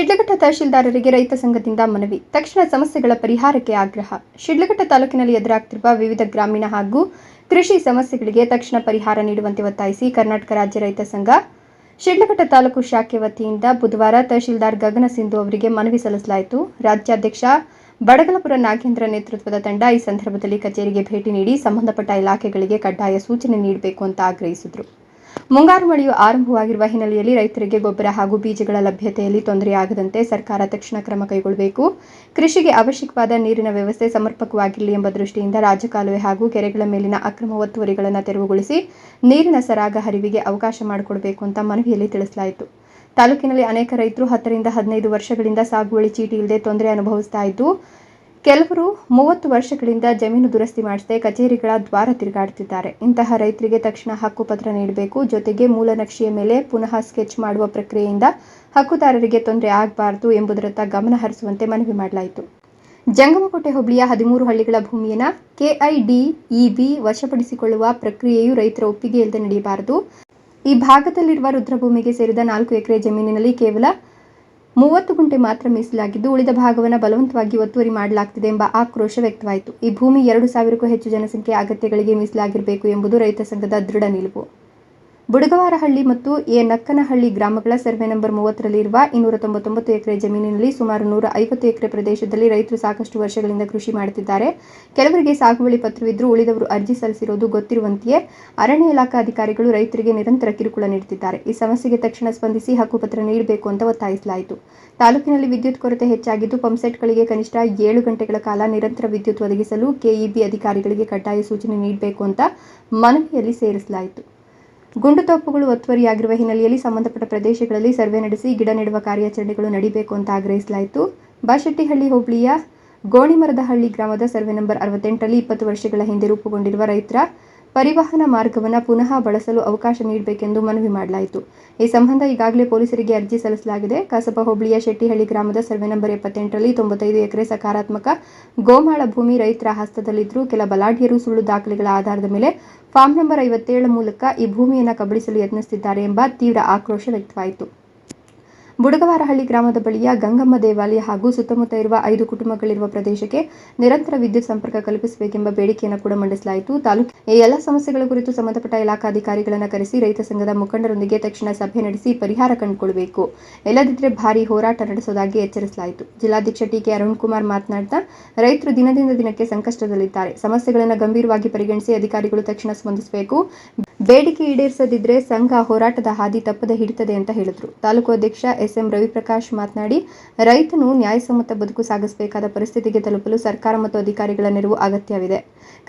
ಶಿಡ್ಲಘಟ್ಟ ತಹಶೀಲ್ದಾರರಿಗೆ ರೈತ ಸಂಘದಿಂದ ಮನವಿ. ತಕ್ಷಣ ಸಮಸ್ಯೆಗಳ ಪರಿಹಾರಕ್ಕೆ ಆಗ್ರಹ. ಶಿಡ್ಲಘಟ್ಟ ತಾಲೂಕಿನಲ್ಲಿ ಎದುರಾಗ್ತಿರುವ ವಿವಿಧ ಗ್ರಾಮೀಣ ಹಾಗೂ ಕೃಷಿ ಸಮಸ್ಯೆಗಳಿಗೆ ತಕ್ಷಣ ಪರಿಹಾರ ನೀಡುವಂತೆ ಒತ್ತಾಯಿಸಿ ಕರ್ನಾಟಕ ರಾಜ್ಯ ರೈತ ಸಂಘ, ಶಿಡ್ಲಘಟ್ಟ ತಾಲೂಕು ಶಾಖೆ ವತಿಯಿಂದ ಬುಧವಾರ ತಹಶೀಲ್ದಾರ್ ಗಗನ ಸಿಂಧು ಅವರಿಗೆ ಮನವಿ ಸಲ್ಲಿಸಲಾಯಿತು. ರಾಜ್ಯಾಧ್ಯಕ್ಷ ಬಡಗಲಪುರ ನಾಗೇಂದ್ರ ನೇತೃತ್ವದ ತಂಡ ಈ ಸಂದರ್ಭದಲ್ಲಿ ಕಚೇರಿಗೆ ಭೇಟಿ ನೀಡಿ ಸಂಬಂಧಪಟ್ಟ ಇಲಾಖೆಗಳಿಗೆ ಕಡ್ಡಾಯ ಸೂಚನೆ ನೀಡಬೇಕು ಅಂತ ಆಗ್ರಹಿಸಿದರು. ಮುಂಗಾರು ಮಳೆಯು ಆರಂಭವಾಗಿರುವ ಹಿನ್ನೆಲೆಯಲ್ಲಿ ರೈತರಿಗೆ ಗೊಬ್ಬರ ಹಾಗೂ ಬೀಜಗಳ ಲಭ್ಯತೆಯಲ್ಲಿ ತೊಂದರೆಯಾಗದಂತೆ ಸರ್ಕಾರ ತಕ್ಷಣ ಕ್ರಮ ಕೈಗೊಳ್ಳಬೇಕು. ಕೃಷಿಗೆ ಅವಶ್ಯಕವಾದ ನೀರಿನ ವ್ಯವಸ್ಥೆ ಸಮರ್ಪಕವಾಗಿರಲಿ ಎಂಬ ದೃಷ್ಟಿಯಿಂದ ರಾಜಕಾಲುವೆ ಹಾಗೂ ಕೆರೆಗಳ ಮೇಲಿನ ಅಕ್ರಮ ಒತ್ತುವರಿಗಳನ್ನು ತೆರವುಗೊಳಿಸಿ ನೀರಿನ ಸರಾಗ ಹರಿವಿಗೆ ಅವಕಾಶ ಮಾಡಿಕೊಡಬೇಕು ಅಂತ ಮನವಿಯಲ್ಲಿ ತಿಳಿಸಲಾಯಿತು. ತಾಲೂಕಿನಲ್ಲಿ ಅನೇಕ ರೈತರು ಹತ್ತರಿಂದ ಹದಿನೈದು ವರ್ಷಗಳಿಂದ ಸಾಗುವಳಿ ಚೀಟಿ ಇಲ್ಲದೆ ತೊಂದರೆ ಅನುಭವಿಸ್ತಾ ಇದ್ದು ಕೆಲವರು ಮೂವತ್ತು ವರ್ಷಗಳಿಂದ ಜಮೀನು ದುರಸ್ತಿ ಮಾಡಿಸದೆ ಕಚೇರಿಗಳ ದ್ವಾರ ತಿರುಗಾಡುತ್ತಿದ್ದಾರೆ. ಇಂತಹ ರೈತರಿಗೆ ತಕ್ಷಣ ಹಕ್ಕುಪತ್ರ ನೀಡಬೇಕು. ಜೊತೆಗೆ ಮೂಲ ನಕ್ಷೆಯ ಮೇಲೆ ಪುನಃ ಸ್ಕೆಚ್ ಮಾಡುವ ಪ್ರಕ್ರಿಯೆಯಿಂದ ಹಕ್ಕುದಾರರಿಗೆ ತೊಂದರೆ ಆಗಬಾರದು ಎಂಬುದರತ್ತ ಗಮನ ಹರಿಸುವಂತೆ ಮನವಿ ಮಾಡಲಾಯಿತು. ಜಂಗಮಕೋಟೆ ಹೋಬಳಿಯ ಹದಿಮೂರು ಹಳ್ಳಿಗಳ ಭೂಮಿಯನ್ನು ಕೆಐಡಿಇಬಿ ವಶಪಡಿಸಿಕೊಳ್ಳುವ ಪ್ರಕ್ರಿಯೆಯು ರೈತರ ಒಪ್ಪಿಗೆ ಇಲ್ಲದೆ ನಡೆಯಬಾರದು. ಈ ಭಾಗದಲ್ಲಿರುವ ರುದ್ರಭೂಮಿಗೆ ಸೇರಿದ ನಾಲ್ಕು ಎಕರೆ ಜಮೀನಿನಲ್ಲಿ ಕೇವಲ ಮೂವತ್ತು ಗುಂಟೆ ಮಾತ್ರ ಮೀಸಲಾಗಿದ್ದು ಉಳಿದ ಭಾಗವನ್ನು ಬಲವಂತವಾಗಿ ಒತ್ತುವರಿ ಮಾಡಲಾಗ್ತಿದೆ ಎಂಬ ಆಕ್ರೋಶ ವ್ಯಕ್ತವಾಯಿತು. ಈ ಭೂಮಿ ಎರಡು ಸಾವಿರಕ್ಕೂ ಹೆಚ್ಚು ಜನಸಂಖ್ಯೆಯ ಅಗತ್ಯಗಳಿಗೆ ಮೀಸಲಾಗಿರಬೇಕು ಎಂಬುದು ರೈತ ಸಂಘದ ದೃಢ ನಿಲುವು. ಬುಡಗವಾರಹಳ್ಳಿ ಮತ್ತು ಎ ನಕ್ಕನಹಳ್ಳಿ ಗ್ರಾಮಗಳ ಸರ್ವೆ ನಂಬರ್ ಮೂವತ್ತರಲ್ಲಿರುವ ಇನ್ನೂರ ತೊಂಬತ್ತೊಂಬತ್ತು ಎಕರೆ ಜಮೀನಿನಲ್ಲಿ ಸುಮಾರು ನೂರ ಐವತ್ತು ಎಕರೆ ಪ್ರದೇಶದಲ್ಲಿ ರೈತರು ಸಾಕಷ್ಟು ವರ್ಷಗಳಿಂದ ಕೃಷಿ ಮಾಡುತ್ತಿದ್ದಾರೆ. ಕೆಲವರಿಗೆ ಸಾಗುವಳಿ ಪತ್ರವಿದ್ದರೂ ಉಳಿದವರು ಅರ್ಜಿ ಸಲ್ಲಿಸಿರುವುದು ಗೊತ್ತಿರುವಂತೆಯೇ ಅರಣ್ಯ ಇಲಾಖಾ ಅಧಿಕಾರಿಗಳು ರೈತರಿಗೆ ನಿರಂತರ ಕಿರುಕುಳ ನೀಡುತ್ತಿದ್ದಾರೆ. ಈ ಸಮಸ್ಯೆಗೆ ತಕ್ಷಣ ಸ್ಪಂದಿಸಿ ಹಕ್ಕುಪತ್ರ ನೀಡಬೇಕು ಅಂತ ಒತ್ತಾಯಿಸಲಾಯಿತು. ತಾಲೂಕಿನಲ್ಲಿ ವಿದ್ಯುತ್ ಕೊರತೆ ಹೆಚ್ಚಾಗಿದ್ದು ಪಂಪ್ಸೆಟ್ಗಳಿಗೆ ಕನಿಷ್ಠ ಏಳು ಗಂಟೆಗಳ ಕಾಲ ನಿರಂತರ ವಿದ್ಯುತ್ ಒದಗಿಸಲು ಕೆಇಬಿ ಅಧಿಕಾರಿಗಳಿಗೆ ಕಡ್ಡಾಯ ಸೂಚನೆ ನೀಡಬೇಕು ಅಂತ ಮನವಿಯಲ್ಲಿ ಸೇರಿಸಲಾಯಿತು. ಗುಂಡುತೋಪುಗಳು ಒತ್ತುವರಿಯಾಗಿರುವ ಹಿನ್ನೆಲೆಯಲ್ಲಿ ಸಂಬಂಧಪಟ್ಟ ಪ್ರದೇಶಗಳಲ್ಲಿ ಸರ್ವೆ ನಡೆಸಿ ಗಿಡ ನೆಡುವ ಕಾರ್ಯಾಚರಣೆಗಳು ನಡೀಬೇಕು ಅಂತ ಆಗ್ರಹಿಸಲಾಯಿತು. ಬಾಶೆಟ್ಟಿಹಳ್ಳಿ ಹೋಬಳಿಯ ಗೋಣಿಮರದಹಳ್ಳಿ ಗ್ರಾಮದ ಸರ್ವೆ ನಂಬರ್ ಅರವತ್ತೆಂಟರಲ್ಲಿ ಇಪ್ಪತ್ತು ವರ್ಷಗಳ ಹಿಂದೆ ರೂಪುಗೊಂಡಿರುವ ರೈತರ ಪರಿವಹನ ಮಾರ್ಗವನ್ನು ಪುನಃ ಬಳಸಲು ಅವಕಾಶ ನೀಡಬೇಕೆಂದು ಮನವಿ ಮಾಡಲಾಯಿತು. ಈ ಸಂಬಂಧ ಈಗಾಗಲೇ ಪೊಲೀಸರಿಗೆ ಅರ್ಜಿ ಸಲ್ಲಿಸಲಾಗಿದೆ. ಕಸಬಾ ಹೋಬಳಿಯ ಶೆಟ್ಟಿಹಳ್ಳಿ ಗ್ರಾಮದ ಸರ್ವೆ ನಂಬರ್ ಎಪ್ಪತ್ತೆಂಟರಲ್ಲಿ ತೊಂಬತ್ತೈದು ಎಕರೆ ಸಕಾರಾತ್ಮಕ ಗೋಮಾಳ ಭೂಮಿ ರೈತರ ಹಸ್ತದಲ್ಲಿದ್ದರೂ ಕೆಲ ಬಲಾಢ್ಯರು ಸುಳ್ಳು ದಾಖಲೆಗಳ ಆಧಾರದ ಮೇಲೆ ಫಾರ್ಮ್ ನಂಬರ್ ಐವತ್ತೇಳು ಮೂಲಕ ಈ ಭೂಮಿಯನ್ನು ಕಬಳಿಸಲು ಯತ್ನಿಸುತ್ತಿದ್ದಾರೆ ಎಂಬ ತೀವ್ರ ಆಕ್ರೋಶ ವ್ಯಕ್ತವಾಯಿತು. ಬುಡಗವಾರಹಳ್ಳಿ ಗ್ರಾಮದ ಬಳಿಯ ಗಂಗಮ್ಮ ದೇವಾಲಯ ಹಾಗೂ ಸುತ್ತಮುತ್ತ ಇರುವ ಐದು ಕುಟುಂಬಗಳಿರುವ ಪ್ರದೇಶಕ್ಕೆ ನಿರಂತರ ವಿದ್ಯುತ್ ಸಂಪರ್ಕ ಕಲ್ಪಿಸಬೇಕೆಂಬ ಬೇಡಿಕೆಯನ್ನು ಕೂಡ ಮಂಡಿಸಲಾಯಿತು. ತಾಲೂಕು ಈ ಎಲ್ಲ ಸಮಸ್ಯೆಗಳ ಕುರಿತು ಸಂಬಂಧಪಟ್ಟ ಇಲಾಖಾಧಿಕಾರಿಗಳನ್ನು ಕರೆಸಿ ರೈತ ಸಂಘದ ಮುಖಂಡರೊಂದಿಗೆ ತಕ್ಷಣ ಸಭೆ ನಡೆಸಿ ಪರಿಹಾರ ಕಂಡುಕೊಳ್ಳಬೇಕು ಇಲ್ಲದಿದ್ದರೆ ಭಾರಿ ಹೋರಾಟ ನಡೆಸುವುದಾಗಿ ಎಚ್ಚರಿಸಲಾಯಿತು. ಜಿಲ್ಲಾಧ್ಯಕ್ಷ ಟಿಕೆ ಅರುಣ್ ಕುಮಾರ್ ಮಾತನಾಡ್ತಾ, ರೈತರು ದಿನದಿಂದ ದಿನಕ್ಕೆ ಸಂಕಷ್ಟದಲ್ಲಿದ್ದಾರೆ. ಸಮಸ್ಯೆಗಳನ್ನು ಗಂಭೀರವಾಗಿ ಪರಿಗಣಿಸಿ ಅಧಿಕಾರಿಗಳು ತಕ್ಷಣ ಸ್ಪಂದಿಸಬೇಕು. ಬೇಡಿಕೆ ಈಡೇರಿಸದಿದ್ರೆ ಸಂಘ ಹೋರಾಟದ ಹಾದಿ ತಪ್ಪದೆ ಹಿಡಿತದೆ ಅಂತ ಹೇಳಿದರು. ತಾಲೂಕು ಅಧ್ಯಕ್ಷ ಎಸ್ಎಂ ರವಿಪ್ರಕಾಶ್ ಮಾತನಾಡಿ, ರೈತನು ನ್ಯಾಯಸಮ್ಮತ ಬದುಕು ಸಾಗಿಸಬೇಕಾದ ಪರಿಸ್ಥಿತಿಗೆ ತಲುಪಲು ಸರ್ಕಾರ ಮತ್ತು ಅಧಿಕಾರಿಗಳ ನೆರವು ಅಗತ್ಯವಿದೆ.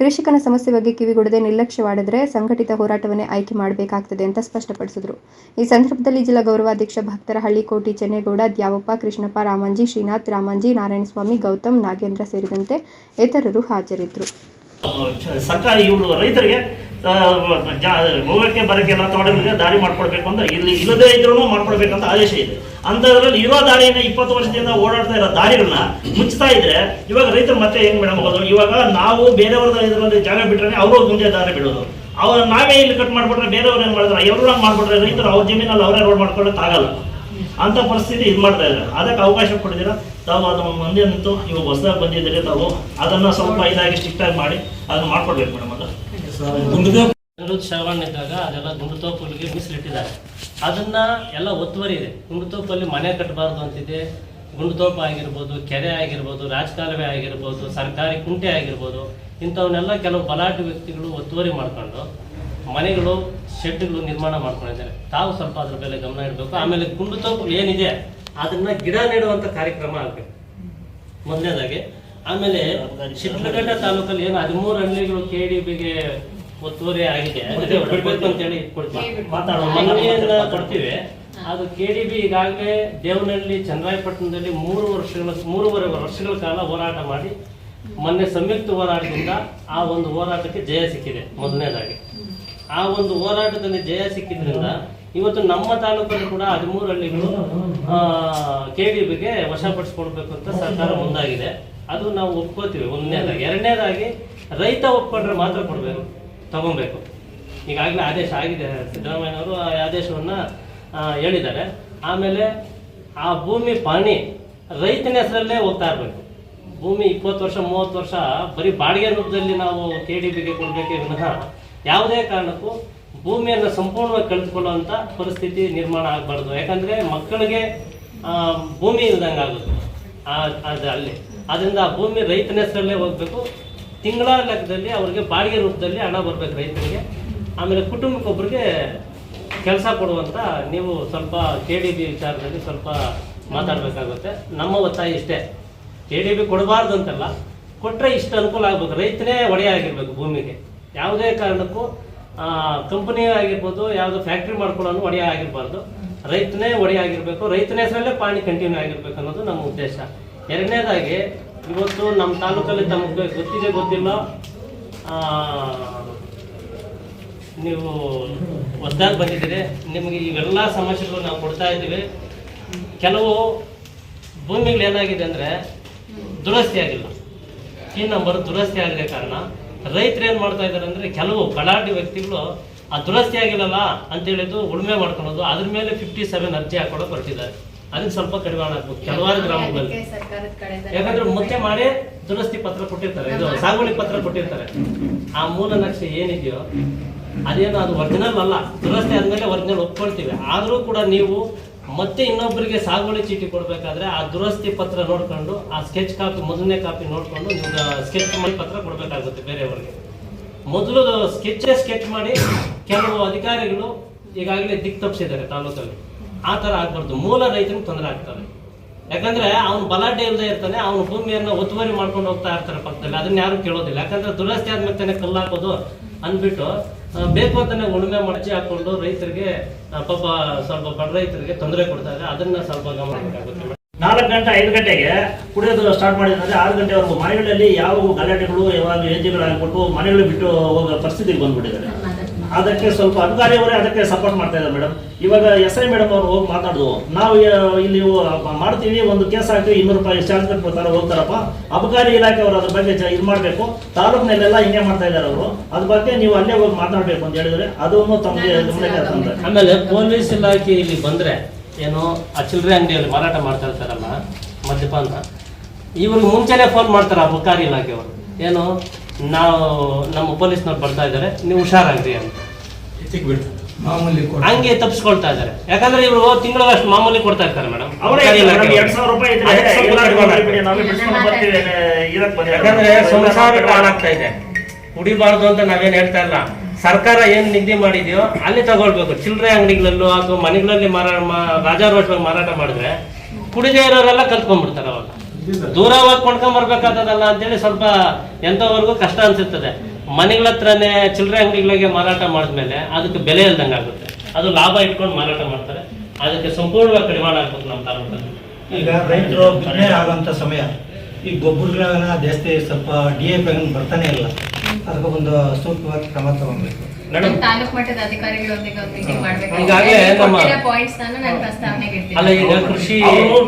ಕೃಷಿಕನ ಸಮಸ್ಯೆ ಬಗ್ಗೆ ಕಿವಿಗೊಡದೆ ನಿರ್ಲಕ್ಷ್ಯವಾಡಿದರೆ ಸಂಘಟಿತ ಹೋರಾಟವನ್ನೇ ಆಯ್ಕೆ ಮಾಡಬೇಕಾಗ್ತದೆ ಅಂತ ಸ್ಪಷ್ಟಪಡಿಸಿದರು. ಈ ಸಂದರ್ಭದಲ್ಲಿ ಜಿಲ್ಲಾ ಗೌರವಾಧ್ಯಕ್ಷ ಭಕ್ತರಹಳ್ಳಿ, ಕೋಟಿ ಚೆನ್ನೇಗೌಡ, ದ್ಯಾವಪ್ಪ, ಕೃಷ್ಣಪ್ಪ, ರಾಮಾಂಜಿ, ಶ್ರೀನಾಥ್, ರಾಮಾಂಜಿ ನಾರಾಯಣಸ್ವಾಮಿ ಗೌತಮ್, ನಾಗೇಂದ್ರ ಸೇರಿದಂತೆ ಇತರರು ಹಾಜರಿದ್ದರು ಹೋಗಕ್ಕೆ ಬರಕ್ಕೆ ತೋಟಗಳಿಗೆ ದಾರಿ ಮಾಡ್ಕೊಡ್ಬೇಕು ಅಂತ ಇಲ್ಲಿ ಇಲ್ಲದೇ ಇದ್ರೂ ಮಾಡ್ಕೊಡ್ಬೇಕಂತ ಆದೇಶ ಇದೆ. ಅಂತದ್ರಲ್ಲಿ ಇರೋ ದಾರಿಯನ್ನ ಇಪ್ಪತ್ತು ವರ್ಷದಿಂದ ಓಡಾಡ್ತಾ ಇರೋ ದಾರಿಗಳನ್ನ ಮುಚ್ತಾ ಇದ್ರೆ ಇವಾಗ ರೈತರು ಮತ್ತೆ ಹೆಂಗ್ ಮೇಡಮ್ ಹೋಗೋದು ಇವಾಗ ನಾವು ಬೇರೆಯವ್ರದ ಇದರಲ್ಲಿ ಜಾಗ ಬಿಟ್ರೆ ಅವರು ಮುಂದೆ ದಾರಿ ಬಿಡೋದು. ಅವ್ರ ನಾವೇ ಇಲ್ಲಿ ಕಟ್ ಮಾಡ್ಬಿಟ್ರೆ ಬೇರೆಯವ್ರು ಏನ್ ಮಾಡಿದ್ರೆ ಎಲ್ಲರೂ ಮಾಡ್ಬಿಟ್ರೆ ರೈತರು ಅವ್ರ ಜಮೀನಲ್ಲಿ ಅವರೇ ರೋಡ್ ಮಾಡ್ಕೊಳಕ್ ಆಗಲ್ಲ. ಅಂತ ಪರಿಸ್ಥಿತಿ ಇದು ಮಾಡ್ತಾ ಇದ್ದಾರೆ. ಅದಕ್ಕೆ ಅವಕಾಶ ಕೊಟ್ಟಿದ್ದೀರಾ? ತಾವು ಅದನ್ನು ಮುಂದೆ ನಿಂತು ಇವಾಗ ಹೊಸದಾಗಿ ಬಂದಿದ್ದೀರಿ ತಾವು. ಅದನ್ನ ಸ್ವಲ್ಪ ಇದಾಗಿ ಸ್ಟ್ರಿಕ್ಟಾಗಿ ಮಾಡಿ ಅದನ್ನ ಮಾಡ್ಕೊಡ್ಬೇಕು ಮೇಡಮ್ ಅದು. ಶ್ರವಣ್ ಇದ್ದಾಗ ಅದೆಲ್ಲ ಗುಂಡುತೋಪುಗಳಿಗೆ ಮೀಸಲಿಟ್ಟಿದ್ದಾರೆ. ಅದನ್ನ ಎಲ್ಲ ಒತ್ತುವರಿ ಇದೆ. ಗುಂಡುತೋಪಲ್ಲಿ ಮನೆ ಕಟ್ಟಬಾರ್ದು ಅಂತಿದೆ. ಗುಂಡುತೋಪ ಆಗಿರ್ಬೋದು ಕೆರೆ ಆಗಿರ್ಬೋದು ರಾಜಕಾಲುವೆ ಆಗಿರ್ಬೋದು ಸರ್ಕಾರಿ ಕುಂಟೆ ಆಗಿರ್ಬೋದು ಇಂಥವನ್ನೆಲ್ಲ ಕೆಲವು ಬಲಾಢ್ಯ ವ್ಯಕ್ತಿಗಳು ಒತ್ತುವರಿ ಮಾಡ್ಕೊಂಡು ಮನೆಗಳು ಶೆಡ್ಗಳು ನಿರ್ಮಾಣ ಮಾಡ್ಕೊಂಡಿದ್ದಾರೆ. ತಾವು ಸ್ವಲ್ಪ ಅದ್ರ ಮೇಲೆ ಗಮನ ಇಡಬೇಕು. ಆಮೇಲೆ ಗುಂಡುತೋಪು ಏನಿದೆ ಅದನ್ನ ಗಿಡ ನೆಡುವಂತ ಕಾರ್ಯಕ್ರಮ ಆಗಬೇಕು. ಮೊದಲನೇದಾಗಿ. ಆಮೇಲೆ ಶಿಡ್ಲಘಟ್ಟ ತಾಲೂಕಲ್ಲಿ ಏನು ಹದಿಮೂರು ಹಳ್ಳಿಗಳು ಕೆ ಡಿ ಬಿಗೆ ಒತ್ತುವರಿ ಆಗಿದೆ. ಬಿಡ್ಬೇಕು ಅಂತೇಳಿ ಕೊಡ್ತೀವಿ. ಅದು ಕೆ ಡಿ ಬಿ ಈಗಾಗಲೇ ದೇವನಹಳ್ಳಿ ಚನ್ನರಾಯಪಟ್ಟಣದಲ್ಲಿ ಮೂರು ವರ್ಷಗಳ ಮೂರುವರೆ ವರ್ಷಗಳ ಕಾಲ ಹೋರಾಟ ಮಾಡಿ ಮೊನ್ನೆ ಸಂಯುಕ್ತ ಹೋರಾಟದಿಂದ ಆ ಒಂದು ಹೋರಾಟಕ್ಕೆ ಜಯ ಸಿಕ್ಕಿದೆ ಮೊದಲನೇದಾಗಿ. ಆ ಒಂದು ಹೋರಾಟದಲ್ಲಿ ಜಯ ಸಿಕ್ಕಿದ್ರಿಂದ ಇವತ್ತು ನಮ್ಮ ತಾಲೂಕಲ್ಲಿ ಕೂಡ ಹದಿಮೂರು ಹಳ್ಳಿಗಳು ಕೆ ಡಿ ಬಿಗೆ ವಶಪಡಿಸ್ಕೊಡ್ಬೇಕು ಅಂತ ಸರ್ಕಾರ ಮುಂದಾಗಿದೆ. ಅದು ನಾವು ಒಪ್ಕೋತೀವಿ ಒಂದನೇದಾಗಿ. ಎರಡನೇದಾಗಿ ರೈತ ಒಪ್ಕೊಂಡ್ರೆ ಮಾತ್ರ ಕೊಡಬೇಕು. ತಗೊಬೇಕು. ಈಗಾಗಲೇ ಆದೇಶ ಆಗಿದೆ, ಸಿದ್ದರಾಮಯ್ಯನವರು ಆ ಆದೇಶವನ್ನು ಹೇಳಿದ್ದಾರೆ. ಆಮೇಲೆ ಆ ಭೂಮಿ ಪಾಣಿ ರೈತನ ಹೆಸರಲ್ಲೇ ಹೋಗ್ತಾ ಇರಬೇಕು. ಭೂಮಿ ಇಪ್ಪತ್ತು ವರ್ಷ, ಮೂವತ್ತು ವರ್ಷ ಬರೀ ಬಾಡಿಗೆ ರೂಪದಲ್ಲಿ ನಾವು ಕೆ ಡಿ ಬಿಗೆ ಕೊಡಬೇಕೇ ವಿನಃ ಯಾವುದೇ ಕಾರಣಕ್ಕೂ ಭೂಮಿಯನ್ನು ಸಂಪೂರ್ಣವಾಗಿ ಕಳೆದುಕೊಳ್ಳುವಂಥ ಪರಿಸ್ಥಿತಿ ನಿರ್ಮಾಣ ಆಗಬಾರ್ದು. ಯಾಕಂದರೆ ಮಕ್ಕಳಿಗೆ ಭೂಮಿ ಇಲ್ದಂಗೆ ಆಗುತ್ತೆ ಅಲ್ಲಿ. ಅದರಿಂದ ಆ ಭೂಮಿ ರೈತನ ಹೆಸರಲ್ಲೇ ಹೋಗಬೇಕು. ತಿಂಗಳ ಲೆಕ್ಕದಲ್ಲಿ ಅವ್ರಿಗೆ ಬಾಡಿಗೆ ರೂಪದಲ್ಲಿ ಹಣ ಬರ್ಬೇಕು ರೈತರಿಗೆ. ಆಮೇಲೆ ಕುಟುಂಬಕ್ಕೊಬ್ಬರಿಗೆ ಕೆಲಸ ಕೊಡುವಂತ ನೀವು ಸ್ವಲ್ಪ ಕೆ ಡಿ ಬಿ ವಿಚಾರದಲ್ಲಿ ಸ್ವಲ್ಪ ಮಾತಾಡಬೇಕಾಗುತ್ತೆ. ನಮ್ಮ ಒತ್ತಾಯ ಇಷ್ಟೇ. ಕೆ ಡಿ ಬಿ ಕೊಡಬಾರ್ದು ಅಂತಲ್ಲ ಕೊಟ್ಟರೆ ಇಷ್ಟು ಅನುಕೂಲ ಆಗ್ಬೇಕು. ರೈತನೇ ಒಡೆಯ ಆಗಿರ್ಬೇಕು ಭೂಮಿಗೆ. ಯಾವುದೇ ಕಾರಣಕ್ಕೂ ಕಂಪನಿ ಆಗಿರ್ಬೋದು, ಯಾವುದೋ ಫ್ಯಾಕ್ಟ್ರಿ ಮಾಡ್ಕೊಳ್ಳೋನು ಒಡೆಯ ಆಗಿರಬಾರ್ದು. ರೈತನೇ ಒಡೆಯ ಆಗಿರಬೇಕು. ರೈತನ ಹೆಸರಲ್ಲೇ ಪಾಣಿ ಕಂಟಿನ್ಯೂ ಆಗಿರ್ಬೇಕು ಅನ್ನೋದು ನಮ್ಮ ಉದ್ದೇಶ. ಎರಡನೇದಾಗಿ ಇವತ್ತು ನಮ್ಮ ತಾಲೂಕಲ್ಲಿ ತಮಗೆ ಗೊತ್ತಿದೆ, ಗೊತ್ತಿಲ್ಲ. ನೀವು ಹೊಸದಾಗಿ ಬಂದಿದ್ದೀರಿ. ನಿಮಗೆ ಇವೆಲ್ಲ ಸಮಸ್ಯೆಗಳು ನಾವು ಕೊಡ್ತಾ ಇದ್ದೀವಿ. ಕೆಲವು ಭೂಮಿಗಳು ಏನಾಗಿದೆ ಅಂದರೆ ದುರಸ್ತಿ ಆಗಿಲ್ಲ. ಈ ನಂಬರ್ ದುರಸ್ತಿ ಆಗದೆ ಕಾರಣ ರೈತರು ಏನು ಮಾಡ್ತಾ ಇದ್ದಾರೆ ಅಂದರೆ ಕೆಲವು ಬಲಾಢ್ಯ ವ್ಯಕ್ತಿಗಳು ಆ ದುರಸ್ತಿ ಆಗಿಲ್ಲಲ್ಲ ಅಂತ ಹೇಳಿದ್ದು ಉಳುಮೆ ಮಾಡ್ಕೊಳೋದು, ಅದ್ರ ಮೇಲೆ ಫಿಫ್ಟಿ ಸೆವೆನ್ ಅರ್ಜಿ ಹಾಕೊಳ್ಳೋಕೆ ಬರ್ತಿದ್ದಾರೆ ಅದಕ್ಕೆ ಸ್ವಲ್ಪ ಕಡಿಮೆ ಆಗಬೇಕು. ಕೆಲವಾರು ಗ್ರಾಮಗಳಲ್ಲಿ. ಯಾಕಂದ್ರೆ ಮತ್ತೆ ಮಾಡಿ ದುರಸ್ತಿ ಪತ್ರ ಕೊಟ್ಟಿರ್ತಾರೆ. ಇದು ಸಾಗುವಳಿ ಪತ್ರ ಕೊಟ್ಟಿರ್ತಾರೆ. ಆ ಮೂಲ ನಕ್ಷೆ ಏನಿದೆಯೋ ಅದೇನು ಅದು ಒರಿಜಿನಲ್ ಅಲ್ಲ. ದುರಸ್ತಿ ಆದ್ಮೇಲೆ ಒರಿಜಿನಲ್ ಒಪ್ಕೊಳ್ತೀವಿ. ಆದರೂ ಕೂಡ ನೀವು ಮತ್ತೆ ಇನ್ನೊಬ್ಬರಿಗೆ ಸಾಗುವಳಿ ಚೀಟಿ ಕೊಡಬೇಕಾದ್ರೆ ಆ ದುರಸ್ತಿ ಪತ್ರ ನೋಡ್ಕೊಂಡು ಆ ಸ್ಕೆಚ್ ಕಾಪಿ ಮೊದಲನೇ ಕಾಪಿ ನೋಡ್ಕೊಂಡು ನೀವು ಸ್ಕೆಚ್ ಮಾಡಿ ಪತ್ರ ಕೊಡಬೇಕಾಗುತ್ತೆ ಬೇರೆಯವರಿಗೆ. ಮೊದಲು ಸ್ಕೆಚ್ ಸ್ಕೆಚ್ ಮಾಡಿ ಕೆಲವು ಅಧಿಕಾರಿಗಳು ಈಗಾಗಲೇ ದಿಕ್ ತಪ್ಪಿಸಿದ್ದಾರೆ ತಾಲೂಕಲ್ಲಿ. ಆ ಥರ ಆಗ್ಬಾರ್ದು. ಮೂಲ ರೈತನಿಗೆ ತೊಂದರೆ ಆಗ್ತದೆ. ಯಾಕಂದ್ರೆ ಅವ್ನು ಬಲಾಢ್ಯ ಇಲ್ಲದೆ ಇರ್ತಾನೆ, ಅವನ ಭೂಮಿಯನ್ನ ಒತ್ತುವರಿ ಮಾಡ್ಕೊಂಡು ಹೋಗ್ತಾ ಇರ್ತಾರೆ ಪಕ್ಕದಲ್ಲಿ. ಅದನ್ನ ಯಾರು ಕೇಳೋದಿಲ್ಲ. ಯಾಕಂದ್ರೆ ದುರಸ್ತಿ ಆದ್ಮೇಲೆ ಕಲ್ಲು ಹಾಕೋದು ಅಂದ್ಬಿಟ್ಟು ಬೇಕು ಅಂತಾನೆ ಉಳುಮೆ ಮಡಚಿ ಹಾಕೊಂಡು ರೈತರಿಗೆ ಪಾಪ ಸ್ವಲ್ಪ ಬಡ ರೈತರಿಗೆ ತೊಂದರೆ ಕೊಡ್ತಾರೆ ಅದನ್ನ ಸ್ವಲ್ಪ ಗಮನಿಸಬೇಕಾಗುತ್ತೆ ನಾಲ್ಕು ಗಂಟೆ, ಐದು ಗಂಟೆಗೆ ಕುಡಿಯೋದು ಸ್ಟಾರ್ಟ್ ಮಾಡಿದ್ರೆ ಆರು ಗಂಟೆವರೆಗೂ ಮನೆಗಳಲ್ಲಿ ಯಾವ ಗಲಾಟೆಗಳು ಯಾವಾಗ ಹೆಜ್ಜೆಗಳಾಗ್ಬಿಟ್ಟು ಮನೆಗಳು ಬಿಟ್ಟು ಹೋಗೋ ಪರಿಸ್ಥಿತಿಗೆ ಬಂದ್ಬಿಟ್ಟಿದ್ದಾರೆ. ಅದಕ್ಕೆ ಸ್ವಲ್ಪ ಅಧಿಕಾರಿಯವರೇ ಅದಕ್ಕೆ ಸಪೋರ್ಟ್ ಮಾಡ್ತಾ ಇದ್ದಾರೆ ಮೇಡಮ್ ಇವಾಗ ಎಸ್ ಐ ಮೇಡಮ್ ಅವರು ಹೋಗಿ ಮಾತಾಡೋದು ನಾವು ಇಲ್ಲಿ ಮಾಡ್ತೀವಿ ಒಂದು ಕೇಸ್ ಹಾಕಿ ಇನ್ನೂರು ರೂಪಾಯಿ ಚಾರ್ಜ್ ಕಟ್ಬಿಡ್ತಾರೆ ಹೋಗ್ತಾರಪ್ಪ. ಅಬಕಾರಿ ಇಲಾಖೆ ಅವರು ಅದ್ರ ಬಗ್ಗೆ ಇದು ಮಾಡಬೇಕು. ತಾಲೂಕಿನಲ್ಲೆಲ್ಲ ಹಿಂಗೆ ಮಾಡ್ತಾ ಇದ್ದಾರೆ ಅವರು. ಅದ್ರ ಬಗ್ಗೆ ನೀವು ಅಲ್ಲೇ ಹೋಗಿ ಮಾತಾಡಬೇಕು ಅಂತ ಹೇಳಿದ್ರೆ ಅದನ್ನು ತಮಗೆ ಗಮನಕ್ಕೆ ಆಮೇಲೆ ಪೊಲೀಸ್ ಇಲಾಖೆ ಇಲ್ಲಿ ಬಂದ್ರೆ ಏನು ಆ ಚಿಲ್ಲರೆ ಅಂಗಡಿಯಲ್ಲಿ ಮಾರಾಟ ಮಾಡ್ತಾ ಇರ್ತಾರಲ್ಲ ಮದ್ಯಪಾನ ಇವ್ರಿಗೆ ಮುಂಚೆನೆ ಫೋನ್ ಮಾಡ್ತಾರೆ ಅಬಕಾರಿ ಬುಕಾರಿ ಇಲಾಖೆಯವರು. ಏನು ನಾವು ನಮ್ಮ ಪೊಲೀಸ್ನವ್ರು ಬರ್ತಾ ಇದ್ದಾರೆ ನೀವು ಹುಷಾರಾಗ್ರಿ ಅಂತ. ಮಾಮೂಲಿ ಹಂಗೆ ತಪ್ಪಿಸ್ಕೊಳ್ತಾ ಇದ್ದಾರೆ. ಯಾಕಂದ್ರೆ ಇವರು ತಿಂಗಳಷ್ಟು ಮಾಮೂಲಿ ಕೊಡ್ತಾ ಇರ್ತಾರೆ ಮೇಡಮ್. ಯಾಕಂದ್ರೆ ಸಂಸಾರ ಹಾಳಾಗ್ತಾ ಇದೆ. ಕುಡಿಬಾರ್ದು ಅಂತ ನಾವೇನ್ ಹೇಳ್ತಾ ಇಲ್ಲ. ಸರ್ಕಾರ ಏನ್ ನಿಗದಿ ಮಾಡಿದೆಯೋ ಅಲ್ಲಿ ತಗೊಳ್ಬೇಕು. ಚಿಲ್ಲರೆ ಅಂಗಡಿಗಳಲ್ಲೂ ಅಥವಾ ಮನೆಗಳಲ್ಲಿ ಮಾರಾಟ ರಾಜಾರೋಷವಾಗಿ ಮಾರಾಟ ಮಾಡಿದ್ರೆ ಕುಡಿದೇ ಇರೋರೆಲ್ಲ ಕಲ್ತ್ಕೊಂಡ್ಬಿಡ್ತಾರೆ ಅವಾಗ. ದೂರವಾಗಿ ಹೋಗಿ ಕೊಂಡ್ಕೊಂಡ್ ಬರ್ಬೇಕಾದದಲ್ಲ ಅಂತೇಳಿ ಸ್ವಲ್ಪ ಎಂತವರೆಗೂ ಕಷ್ಟ ಅನ್ಸುತ್ತದೆ. ಮನೆಗಳ ಹತ್ರನೇ ಚಿಲ್ಲರೆ ಅಂಗಡಿಗಳಿಗೆ ಮಾರಾಟ ಮಾಡಿದ್ಮೇಲೆ ಅದಕ್ಕೆ ಬೆಲೆ ಇಲ್ದಂಗೆ ಆಗುತ್ತೆ. ಅದು ಲಾಭ ಇಟ್ಕೊಂಡು ಮಾರಾಟ ಮಾಡ್ತಾರೆ. ಅದಕ್ಕೆ ಸಂಪೂರ್ಣವಾಗಿ ಕಡಿವಾಣ ಆಗ್ಬೇಕು ನಮ್ಮ ತಾಲೂಕಲ್ಲಿ. ಈಗ ರೈತರು ಬಿತ್ತನೆ ಆಗುವಂತ ಸಮಯ. ಈ ಗೊಬ್ಬರಗಳನ್ನ ಜಾಸ್ತಿ ಸ್ವಲ್ಪ ಡಿ ಎ ಪಿ ಬರ್ತಾನೆ ಇಲ್ಲ. ಅದಕ್ಕೆ ಒಂದು ಸೂಕ್ತವಾಗಿ ಕ್ರಮ ತಗೊಬೇಕು ತಾಲೂಕ್ ಮಟ್ಟದ ಅಧಿಕಾರಿಗಳೊಂದಿಗೆ ಒಂದು ಮೀಟಿಂಗ್ ಮಾಡ್ಬೇಕು ಈಗಾಗ್ಲೇ ನಮ್ಮ- ಪಾಯಿಂಟ್ಸ್ ನಾನು ಪ್ರಸ್ತಾವನೆಗೆ ಕೃಷಿ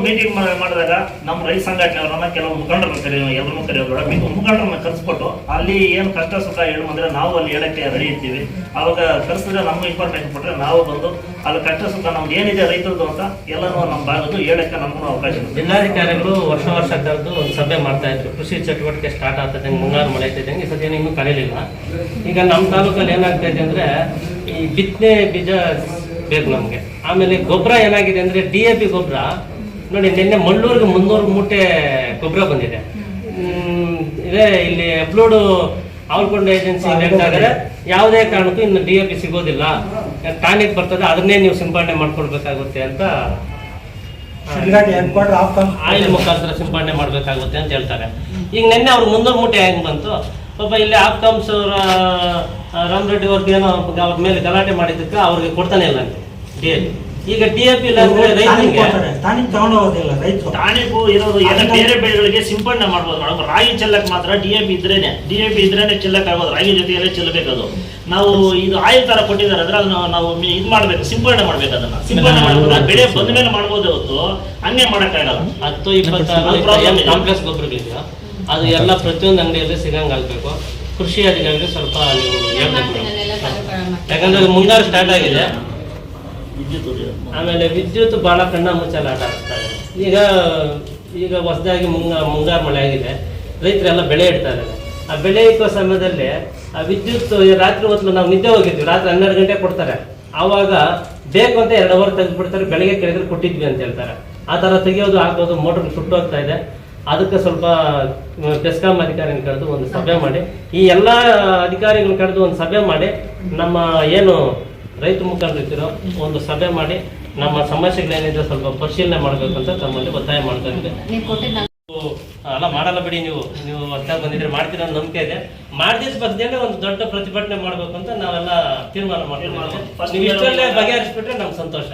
ಮೀಟಿಂಗ್ ಮಾಡಿದಾಗ ನಮ್ಮ ರೈತ ಸಂಘಟನೆಯವರನ್ನ ಕೆಲವು ಮುಖಂಡರು ಕರೆಯೋ ಎಲ್ಲರೂ ಕರೆಯೋದ್ರ ಮುಖಂಡರನ್ನ ಕರೆಸ್ಬಿಟ್ಟು ಅಲ್ಲಿ ಏನು ಕಷ್ಟ ಸುಖ ಹೇಳು ಅಂದ್ರೆ ನಾವು ಅಲ್ಲಿ ಹೇಳಕ್ಕೆ ರೆಡಿ ಇರ್ತೀವಿ. ಅವಾಗ ಕರೆಸಿದ್ರೆ ನಮ್ಗೆ ಇಂಪಾರ್ಟೆಂಟ್ ಕೊಟ್ರೆ ನಾವು ಬಂದು ಅಲ್ಲಿ ಕಷ್ಟ ಸುಖ ನಮ್ದು ಏನಿದೆ ರೈತರದ್ದು ಅಂತ ಎಲ್ಲನೂ ನಮ್ಮ ಭಾಗದ್ದು ಹೇಳಕ್ಕೆ ನಮಗೂ ಅವಕಾಶ ಇದೆ ಜಿಲ್ಲಾಧಿಕಾರಿಗಳು ವರ್ಷ ವರ್ಷ ಕರೆದು ಒಂದು ಸಭೆ ಮಾಡ್ತಾ ಇದ್ರು. ಕೃಷಿ ಚಟುವಟಿಕೆ ಸ್ಟಾರ್ಟ್ ಆಗ್ತದೆ ಮುಂಗಾರು ಮಳೆ ಇದ್ದಂಗೆ ಈ ಸತಿ ಇನ್ನೂ ಕರೀಲಿಲ್ಲ. ಈಗ ನಮ್ಮ ತಾಲೂಕಲ್ಲಿ ಏನಾಗ್ತಾ ಇದೆ ಅಂದ್ರೆ ಈ ಬಿತ್ತನೆ ಬೀಜ ಬೇಕು ನಮಗೆ. ಆಮೇಲೆ ಗೊಬ್ಬರ ಏನಾಗಿದೆ ಅಂದ್ರೆ ಡಿ ಎ ಪಿ ಗೊಬ್ಬರ. ನೋಡಿ ನಿನ್ನೆ ಮಳ್ಳೂರಿಗೆ ಮುನ್ನೂರು ಮೂಟೆ ಗೊಬ್ಬರ ಬಂದಿದೆ. ಇದೇ ಇಲ್ಲಿ ಅಪ್ಲೋಡು ಆಲ್ಕೊಂಡ ಏಜೆನ್ಸಿ ಆದರೆ ಯಾವುದೇ ಕಾರಣಕ್ಕೂ ಇನ್ನು ಡಿ ಎ ಪಿ ಸಿಗೋದಿಲ್ಲ. ಟಾನಿಕ್ ಬರ್ತದೆ ಅದನ್ನೇ ನೀವು ಸಿಂಪಡಣೆ ಮಾಡ್ಕೊಳ್ಬೇಕಾಗುತ್ತೆ ಅಂತ ಆಯಿಲ್ ಮುಖಾಂತರ ಸಿಂಪಡಣೆ ಮಾಡಬೇಕಾಗುತ್ತೆ ಅಂತ ಹೇಳ್ತಾರೆ. ಈಗ ನಿನ್ನೆ ಅವ್ರು ಮುನ್ನೂರು ಮೂಟೆ ಹೆಂಗ್ ಬಂತು? ಪಾಪ ಇಲ್ಲಿ ಆಪ್ಕಾಮ್ಸ್ ಅವರ ರಾಮ್ ರೆಡ್ಡಿ ಅವ್ರದ್ದು ಏನೋ ಅವ್ರ ಮೇಲೆ ಗಲಾಟೆ ಮಾಡಿದ್ದಕ್ಕೆ ಅವ್ರಿಗೆ ಕೊಡ್ತಾನೆ ಇಲ್ಲ ಡಿ ಎ ಈಗ ಡಿ ಎ ಪಿ ಇಲ್ಲ ಅಂದ್ರೆ ರೈತನಿಗೆ ತಾನಿಗೆ ರೈತರು. ಇರೋದು ಏನೋ ಬೇರೆ ಬೆಳೆಗಳಿಗೆ ಸಿಂಪಡಣೆ ಮಾಡ್ಬೋದು ಮೇಡಮ್. ರಾಗಿ ಚೆಲ್ಲಕ್ ಮಾತ್ರ ಡಿ ಎ ಪಿ ಇದ್ರೇನೆ. ಡಿ ಎ ಪಿ ಇದ್ರೇನೆ ಚೆಲ್ಲಕ್ ಆಗ್ಬೋದು. ರಾಗಿ ಜೊತೆಯಲ್ಲೇ ಚೆಲ್ಲಬೇಕದು ನಾವು ಇದು ಆಯಿಲ್ ತರ ಕೊಟ್ಟಿದ್ದಾರೆ ಅಂದ್ರೆ ಅದನ್ನ ನಾವು ಇದ್ ಮಾಡ್ಬೇಕು ಸಿಂಪಡಣೆ ಮಾಡ್ಬೇಕು ಅದನ್ನ. ಸಿಂಪಡಣೆ ಮಾಡ್ಬೇಕು. ಅದು ಬೆಳೆ ಬಂದ ಮೇಲೆ ಮಾಡ್ಬೋದು ಹೊತ್ತು ಹಂಗೆ ಮಾಡಕ್ಕಾಗಲ್ಲ. ಹತ್ತು ಇಪ್ಪತ್ತು. ಕಾಂಪ್ಲೆಕ್ಸ್ ಗೊಬ್ಬರಗಳಿದೆಯೋ? ಅದು ಎಲ್ಲ ಪ್ರತಿಯೊಂದು ಅಂಗಡಿಯಲ್ಲಿ ಸಿಗಂಗ್ ಆಗ್ಬೇಕು. ಕೃಷಿ ಅಧಿಕಾರಿಗೆ ಸ್ವಲ್ಪ ನೀವು ಹೇಳ್ಬೇಕು. ಯಾಕಂದ್ರೆ ಮುಂಗಾರು ಸ್ಟಾರ್ಟ್ ಆಗಿದೆ. ವಿದ್ಯುತ್ ಆಮೇಲೆ ವಿದ್ಯುತ್ ಬಹಳ ಕಣ್ಣ ಮುಚ್ಚಲ್ಲ ಆಟ ಈಗ ಈಗ ಹೊಸದಾಗಿ ಮುಂಗ ಮುಂಗಾರು ಮಳೆ ಆಗಿದೆ. ರೈತರೆಲ್ಲ ಬೆಳೆ ಇಡ್ತಾರೆ ಆ ಬೆಳೆ ಇಕ್ಕೋ ಸಮಯದಲ್ಲಿ ಆ ವಿದ್ಯುತ್ ರಾತ್ರಿ ಹೊತ್ತು ನಾವು ನಿದ್ದೆ ಹೋಗಿದ್ವಿ. ರಾತ್ರಿ ಹನ್ನೆರಡು ಗಂಟೆ ಕೊಡ್ತಾರೆ. ಆವಾಗ ಬೇಕು ಅಂತ ಎರಡು ಅವರ್ ತೆಗೆದುಬಿಡ್ತಾರೆ. ಬೆಳಗ್ಗೆ ಕೆಳಗಡೆ ಕೊಟ್ಟಿದ್ವಿ ಅಂತ ಹೇಳ್ತಾರೆ. ಆ ಥರ ತೆಗೆಯೋದು ಹಾಕೋದು ಮೋಟರ್ ಸುಟ್ಟು ಹೋಗ್ತಾ ಇದೆ. ಅದಕ್ಕೆ ಸ್ವಲ್ಪ ಬೆಸ್ಕಾಂ ಅಧಿಕಾರಿನ ಕರೆದು ಒಂದು ಸಭೆ ಮಾಡಿ. ಈ ಎಲ್ಲ ಅಧಿಕಾರಿಗಳನ್ನ ಕರೆದು ಒಂದು ಸಭೆ ಮಾಡಿ ನಮ್ಮ ಏನು ರೈತ ಮುಖಂಡರಿದ್ದೀರೋ ಒಂದು ಸಭೆ ಮಾಡಿ ನಮ್ಮ ಸಮಸ್ಯೆಗಳೇನಿದೆ ಸ್ವಲ್ಪ ಪರಿಶೀಲನೆ ಮಾಡಬೇಕು ಅಂತ ತಮ್ಮಲ್ಲಿ ಒತ್ತಾಯ ಮಾಡ್ತಾ ಇದ್ದೆ. ಅಲ್ಲ ಮಾಡಲ್ಲ ಬಿಡಿ ನೀವು ನೀವು ಅರ್ಥ ಬಂದಿದ್ರೆ ಮಾಡ್ತೀರ ಅನ್ನೋ ನಂಬಿಕೆ ಇದೆ. ಮಾಡಿದ ಬಗ್ಗೆ ಒಂದು ದೊಡ್ಡ ಪ್ರತಿಭಟನೆ ಮಾಡಬೇಕು ಅಂತ ನಾವೆಲ್ಲ ತೀರ್ಮಾನ ಮಾಡ್ತೀವಿ ನೀವು ಇಷ್ಟರಲ್ಲೇ ಬಗೆಹರಿಸ್ಬಿಟ್ರೆ ನಮ್ಗೆ ಸಂತೋಷ.